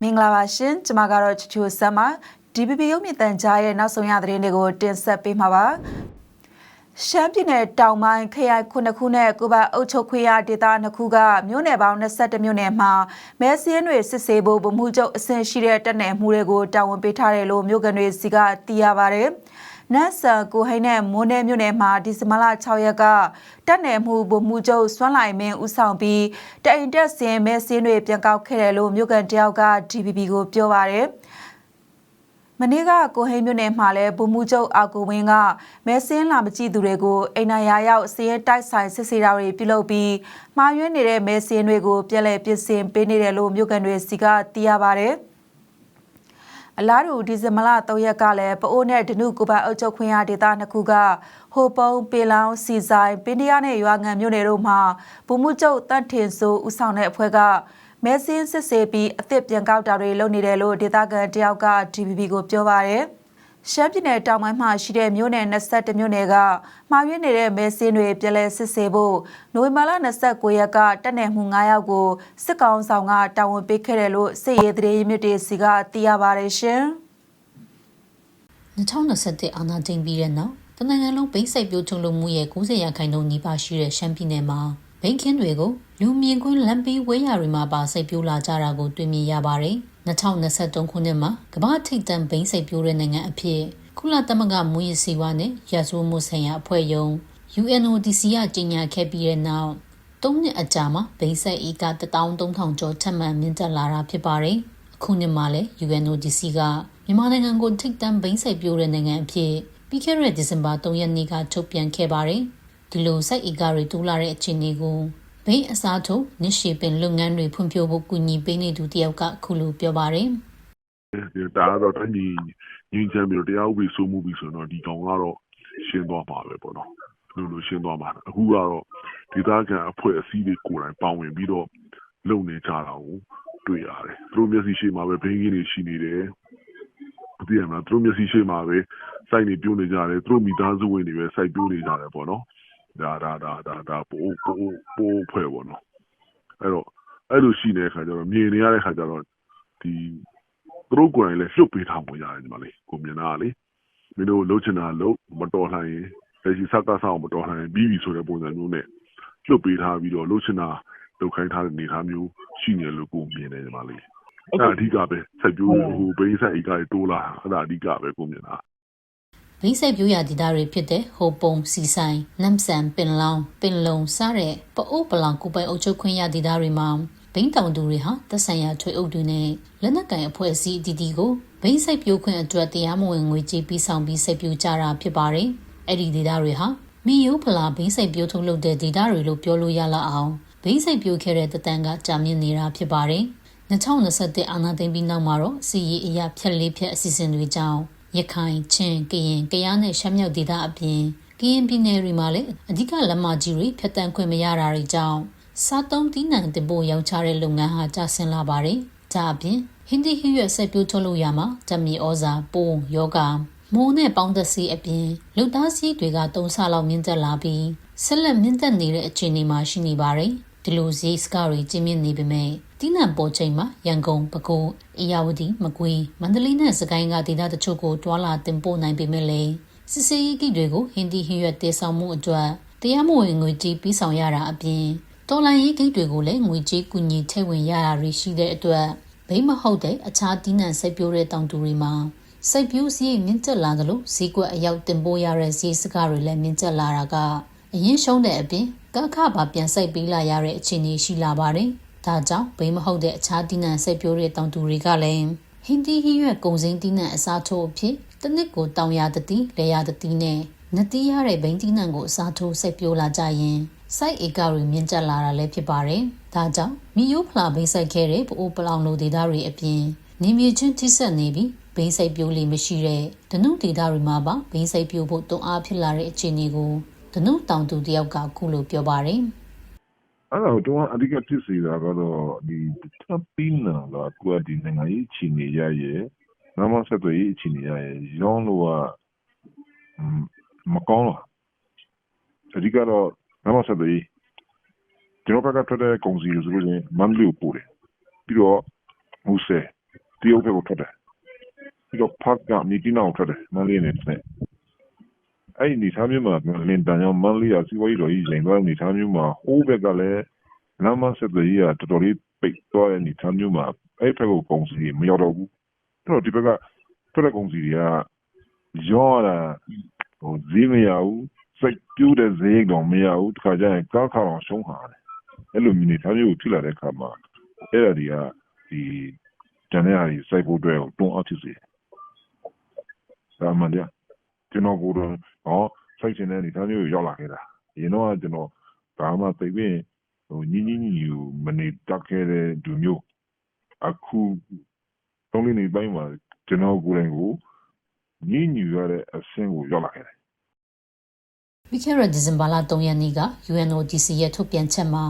မင်္ဂလာပါရှင်ကျွန်မကတော့ချူချူဆမ်ပါ DPP ရုပ်မြင့်တန်ကြားရဲ့နောက်ဆုံးရသတင်းတွေကိုတင်ဆက်ပေးမှာပါရှမ်းပြည်နယ်တောင်ပိုင်းခရိုင်ခုနှစ်ခုနဲ့ကိုပါအုပ်ချုပ်ခွင့်ရဒေသနှစ်ခုကမြို့နယ်ပေါင်း22မြို့နယ်မှာမဲစင်းတွေစစ်ဆေးဖို့ဗမှုချုပ်အဆင့်ရှိတဲ့တပ်နယ်မှုတွေကိုတာဝန်ပေးထားတယ်လို့မြို့ကန်တွေစီကသိရပါတယ်။ နတ်ဆန်ကိုဟိန်းနဲ့မိုးနယ်မြို့နယ်မှာဒီဇင်ဘာလ6ရက်ကတပ်နယ်မှုဗမှုချုပ်စွမ်းလိုက်မင်းဦးဆောင်ပြီးတအိမ်တက်စင်မဲစင်းတွေပြန်ကောက်ခဲ့တယ်လို့မြို့ကန်တယောက်က DPP ကိုပြောပါတယ်။မနေ့ကကိုဟိန်းမြို့နယ်မှာလည်းဗိုလ်မှူးချုပ်အာကိုဝင်းကမဲစင်းလာမကြည့်သူတွေကိုအိမ်နာရာရောက်စည်ရဲတိုက်ဆိုင်စစ်ဆေးတာတွေပြုလုပ်ပြီးမှားယွင်းနေတဲ့မဲစင်းတွေကိုပြည်လဲပြင်ဆင်ပေးနေတယ်လို့မြို့ကန်တွေစီကသိရပါဗျ။ အလားတူဒီဇင်ဘာလ3ရက်ကလည်းပအိုးနဲ့ဒနုကိုပါအုပ်ချုပ်ခွင့်ရဒေသနှစ်ခုကဟိုပုံပေလောင်စီဆိုင်ပင်ဒီယာနဲ့ရွာငံမြို့နယ်တို့မှာဗိုလ်မှူးချုပ်တတ်ထင်စိုးဦးဆောင်တဲ့အဖွဲ့ကမဲစင်းစစ်ဆေးပြီးအသစ်ပြန်ကောက်တာတွေလုပ်နေတယ်လို့ဒေသခံတယောက်က DPP ကိုပြောပါရယ် ရှမ်းပြည်နယ်တောင်ပိုင်းမှာရှိတဲ့မြို့နယ်22မြို့နယ်ကမှာရွေးနေတဲ့မဲစင်းတွေပြည်လဲစစ်ဆေးဖို့နိုဝင်ဘာလ29ရက်ကတက်နယ်မှု9ယောက်ကိုစစ်ကောင်ဆောင်ကတာဝန်ပေးခဲ့တယ်လို့စစ်ရေးသတင်းမြစ်တွေစီကသိရပါတယ်ရှင်2021အာဏာသိမ်းပြီးတဲ့နောက်တနိုင်ငံလုံးဘိန်းစိုက်ပျိုးထုတ်လုပ်မှုရဲ့90ရာခိုင်နှုန်းနီးပါးရှိတဲ့ရှမ်းပြည်နယ်မှာဘိန်းခင်းတွေကိုလူမြင်ကွင်းလမ်းပေးဝဲရတွေမှာပါစိုက်ပျိုးလာကြတာကိုတွေ့မြင်ရပါတယ်။ 2023ခုနှစ်မှာကမ္ဘာထိပ်တန်းဘိန်းစိုက်ပျိုးတဲ့နိုင်ငံအဖြစ်ကုလသမဂ္ဂမွေးရစီဝါနဲ့ရာဇဝမှုဆိုင်ရာအဖွဲ့ယုံ UNODC ကကြေညာခဲ့ပြီးတဲ့နောက်၃နှစ်အကြာမှာဘိန်းစိုက်ဧက13000ကျော်ထပ်မံမြင့်တက်လာတာဖြစ်ပါတယ်။အခုနှစ်မှာလည်း UNODC ကမြန်မာနိုင်ငံကိုထိပ်တန်းဘိန်းစိုက်ပျိုးတဲ့နိုင်ငံအဖြစ်ပြီးခဲ့တဲ့ဒီဇင်ဘာ3ရက်နေ့ကထုတ်ပြန်ခဲ့ပါတယ်။ဒီလိုစိုက်ဧကတွေတိုးလာတဲ့အခြေအနေကို ဘိန်းအစားထိုးနစ်ရှည်ပင်လုပ်ငန်းတွေဖွံ့ဖြိုးဖို့ကူညီပေးနေသူတယောက်ကခုလိုပြောပါတယ်။ဒါကတော့တိုင်းပြည်ငြိမ်းချမ်းပြီးတော့တရားဥပဒေစိုးမိုးပြီးဆိုတော့ဒီကောင်ကတော့ရှင်းသွားမှာပဲပေါ့နော်။လို့လို့ရှင်းသွားမှာ။အခုကတော့ဒေသခံအဖွဲ့အစည်းတွေကိုယ်တိုင်ပါဝင်ပြီးတော့လုပ်နေကြတာကိုတွေ့ရတယ်။သူတို့မျက်စိရှိမှာပဲဘိန်းကင်းတွေရှိနေတယ်။သိရမလားသူတို့မျက်စိရှိမှာပဲစိုက်နေပြိုးနေကြတယ်သူတို့မိသားစုဝင်တွေပဲစိုက်ပြိုးနေကြတယ်ပေါ့နော်။ ဒါဒါဒါဒါဒါပိုးပိုးပိုးဖွဲ့ပေါ့နော်အဲ့တော့အဲ့လိုရှိနေတဲ့ခါကျတော့မြင်နေရတဲ့ခါကျတော့ဒီသူတို့ကိုယ်တိုင်လည်းလှုပ်ပေးထားမှရတယ်ဒီမှာလေကိုမြင်တာလေမင်းတို့လှုပ်ချင်တာလှုပ်မတော်လှန်ရင်လက်ရှိစကားဆောင်မတော်လှန်ရင်ပြီးပြီဆိုတဲ့ပုံစံမျိုးနဲ့လှုပ်ပေးထားပြီးတော့လှုပ်ချင်တာလှုပ်ခိုင်းထားတဲ့အနေအထားမျိုးရှိနေလို့ကိုမြင်တယ်ဒီမှာလေအဲ့ဒါအဓိကပဲဆက်ပြိုးဟိုဘိန်းဆက်ဧကတွေတိုးလာအဲ့ဒါအဓိကပဲကိုမြင်တာ ဘိဆက်ပြိုးရဒေသတွေဖြစ်တဲ့ဟိုပုံစီဆိုင်နမ်ဆန်ပင်လောင်ပင်လုံစတဲ့ပအိုးပလောင်ကိုပိုင်အုပ်ချုပ်ခွင့်ရဒေသတွေမှာဘိန်းတောင်သူတွေဟာသက်ဆိုင်ရာထွေအုပ်တွေနဲ့လက်နက်ကင်အဖွဲ့အစည်းအသီးသီးကိုဘိန်းစိုက်ပျိုးခွင့်အတွက်တရားမဝင်ငွေကြေးပြီးဆောင်ပြီးစိုက်ပျိုးကြတာဖြစ်ပါတယ်။အဲ့ဒီဒေသတွေဟာမီယိုးဖလာဘိန်းစိုက်ပျိုးထုတ်လုပ်တဲ့ဒေသတွေလို့ပြောလို့ရလောက်အောင်ဘိန်းစိုက်ပျိုးခဲ့တဲ့တတန်ကကြာမြင့်နေတာဖြစ်ပါတယ်။2021အာနာသိမ့်ပြီးနောက်မှာတော့စီရီအရာဖြက်လေးဖြက်အစီအစဉ်တွေကြောင့် ရခိုင်ချင်းကရင်ကယားနဲ့ရှမ်းမြောက်ဒေသအပြင်ကရင်ပြည်နယ်တွေမှာလည်းအဓိကလက်မကြီးတွေဖျက်ဆီးခွင့်မရတာတွေကြောင့်စားသုံးတီးနှံတင်ပို့ရောင်းချတဲ့လုပ်ငန်းဟာကျဆင်းလာပါတယ်။ဒါအပြင်ဟင်းဒီဟင်းရွက်ဆက်ပြိုးထုတ်လို့ရမှာဓမီဩဇာပိုးယောဂမိုးနဲ့ပေါင်းသက်စီအပြင်လူသားစီးတွေကသုံးဆလောက်မြင့်တက်လာပြီးဆက်လက်မြင့်တက်နေတဲ့အခြေအနေမှာရှိနေပါတယ်။ဒီလိုဈေးစကားတွေကျင်းမြင့်နေပေမဲ့ တီးနှံပေါ်ချိန်မှာရန်ကုန်ပဲခူးအေရဝတီမကွေးမန္တလေးနဲ့စကိုင်းကဒေသတချို့ကိုတွာလာတင်ပို့နိုင်ပေမဲ့လည်းစစ်စေးကိတွေကိုဟင်းတီဟင်းရွက်တည်ဆောင်မှုအတွက်တရားမဝင်ငွေကြေးပြီးဆောင်ရတာအပြင်တော်လန်ရေးဂိတ်တွေကိုလည်းငွေကြေးကူညီထည့်ဝင်ရတာတွေရှိတဲ့အတွက်ဘိမဟုတ်တဲ့အခြားတီးနှံစိုက်ပျိုးတဲ့တောင်သူတွေမှာစိုက်ပျိုးစည်းမြင့်တက်လာသလိုဈေးကွက်အရောက်တင်ပို့ရတဲ့ဈေးစကားတွေလည်းမြင့်တက်လာတာကအရင်ရှုံးတဲ့အပြင်ကခပါပြန်စိုက်ပေးလာရတဲ့အခြေအနေရှိလာပါတယ်။ ဒါကြောင့်ဘိမဟုတ်တဲ့အခြားတီးနှံစိုက်ပျိုးတဲ့တောင်သူတွေကလည်းဟင်းတီဟီရွက်ကုံစိမ်းတီးနှံအစားထိုးအဖြစ်တစ်နှစ်ကိုတောင်ရတတိလေရတတိနဲ့နတိရတဲ့ဘိန်းတီးနှံကိုအစားထိုးစိုက်ပျိုးလာကြရင်စိုက်ဧကတွေမြင့်တက်လာတာလည်းဖြစ်ပါတယ်။ဒါကြောင့်မီယိုဖလာဘိန်းစိုက်ခဲ့တဲ့ပိုးပလောင်လိုဒေသတွေအပြင်နေမြေချင်းထိဆက်နေပြီးဘိန်းစိုက်ပျိုးလေမရှိတဲ့ဒနုဒေသတွေမှာပါဘိန်းစိုက်ပျိုးဖို့တွန်းအားဖြစ်လာတဲ့အခြေအနေကိုဒနုတောင်သူတယောက်ကခုလိုပြောပါတယ်။ အဲ့တော့တော့အဓိကဖြစ်စေတာကတော့ဒီတပ်ပင်းနာလာကွာဒီနိုင်ငံရေးချီနေရရဲ့နမဆက်တွေချီနေရရဲ့ရောင်းလို့ကမကောင်းတော့အဓိကတော့နမဆက်တွေကျွန်တော်ဘက်ကထွက်တဲ့ကုန်စည်တွေဆိုလို့ရှိရင်မန္တလေးကိုပို့တယ်ပြီးတော့မူဆယ်တရုတ်ဘက်ကိုထွက်တယ်ပြီးတော့ဖတ်ကမြစ်ကြီးနားကိုထွက်တယ်မန္တလေးနဲ့ ဆက်အဲ့ဒီနေသားမျိုးမှာလင်တန်ရောမန္တလေးကစီးပွားရေးတော်ကြီးရင်သွားနေသားမျိုးမှာဟိုးဘက်ကလည်းလမ်းမဆက်သွယ်ရေးကတော်တော်လေးပိတ်သွားတဲ့နေသားမျိုးမှာအဲ့ဘက်ကိုကုန်စည်မရောက်တော့ဘူးအဲ့တော့ဒီဘက်ကထွက်တဲ့ကုန်စည်တွေကရောတာဟိုဈေးမရဘူးစိတ်ပြူးတဲ့ဈေးတော့မရဘူးတခါကျရင်ကားခါအောင်ရှုံးဟာတယ်အဲ့လိုမျိုးနေသားမျိုးကိုဖြစ်လာတဲ့အခါမှာအဲ့ဒါတွေကဒီတန်တဲ့ဟာတွေစိုက်ဖို့အတွက်ကိုတွန်းအားဖြစ်စေတယ်။ဒါမှန်တယ်။ကျွန်တော်ကိုယ် တော့ဟောစိုက်ချင်တဲ့နေသားမျိုးကိုရောက်လာခဲ့တာ။ဒီတော့ကကျွန်တော်ဒါမှသိပြီးဟိုညီညီညီကိုမနေတက်ခဲ့တဲ့သူမျိုးအခုတုံးလေးနေပိုင်းမှာကျွန်တော်ကိုယ်တိုင်ကိုညီညီရတဲ့အဆင့်ကိုရောက်လာခဲ့တယ်ပြီးခဲ့တဲ့ဒီဇင်ဘာလ3ရက်နေ့က UNODC ရဲ့ထုတ်ပြန်ချက်မှာ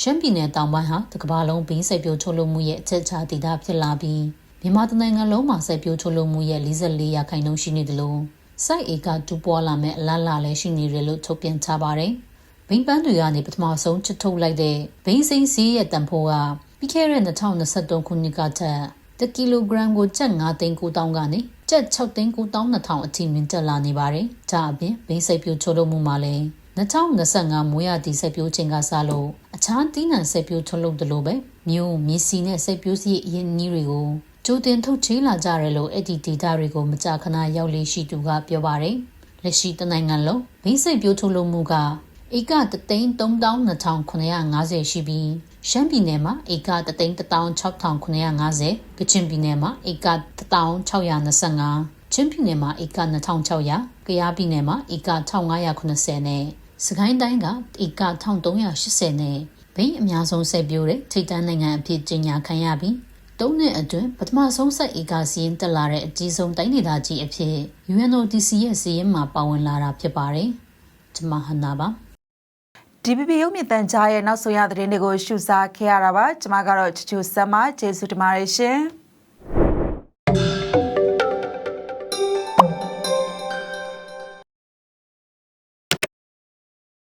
ရှမ်းပြည်နယ်တောင်ပိုင်းဟာတစ်ကမ္ဘာလုံးဘင်းစိုက်ပျိုးထုတ်လုပ်မှုရဲ့အချက်အခြာဒေသဖြစ်လာပြီးမြန်မာတိုင်းနိုင်ငံလုံးမှာစိုက်ပျိုးထုတ်လုပ်မှုရဲ့44ရာခိုင်နှုန်းရှိနေတယ်လို့ စိုက်ဧကတူပွားလာမဲ့အလားအလာလည်းရှိနေတယ်လို့ထုတ်ပြန်ထားပါတယ်။ဘိန်းပန်းတွေကနေပထမဆုံးချစ်ထုတ်လိုက်တဲ့ဘိန်းစိမ်းစီးရဲ့တန်ဖိုးကပြီးခဲ့တဲ့2023ခုနှစ်ကထက်တစ်ကီလိုဂရမ်ကိုကျပ်9သိန်း9000ကနေကျပ်6သိန်း9200အထိမြင့်တက်လာနေပါတယ်။ဒါအပြင်ဘိန်းစိတ်ပြိုချိုးလို့မှုမှာလည်း2025မိုးရသည့်စိတ်ပြိုးချိန်ကစလို့အခြားတီးနှံစိတ်ပြိုးထုတ်လုပ်တယ်လို့ပဲမြို့မြစ်စီနဲ့စိတ်ပြိုးစီအရင်နည်းတွေကို ကြိုတင်ထုတ်ချေးလာကြတယ်လို့အဲ့ဒီဒေတာတွေကိုမကြာခဏရောက်လေရှိသူကပြောပါတယ်။လက်ရှိတနိုင်ငံလုံးဘိန်းစိတ်ပြိုးထုတ်လုပ်မှုကဧက332,950ရှိပြီးရှမ်းပြည်နယ်မှာဧက316,950ကချင်ပြည်နယ်မှာဧက1,625ချင်းပြည်နယ်မှာဧက2,600ကယားပြည်နယ်မှာဧက1,580နဲ့စကိုင်းတိုင်းကဧက1,380နဲ့ဘိန်းအများဆုံးစိုက်ပျိုးတဲ့ထိပ်တန်းနိုင်ငံအဖြစ်ကြီးညာခံရပြီး သုံးနှစ်အတွင်းပထမဆုံးစိုက်ဧကစီးရင်တက်လာတဲ့အကြီးဆုံးတိုင်းဒေသကြီးအဖြစ် UNODC ရဲ့စီးရင်မှာပါဝင်လာတာဖြစ်ပါတယ်။ကျွန်မဟန်နာပါ DBB ရုပ်မြင်သံကြားရဲ့နောက်ဆုံးရသတင်းတွေကိုရှုစားခဲ့ရတာပါကျွန်မကတော့ချူချူဆမ်မကျေးဇူးတင်ပါတယ်ရှင်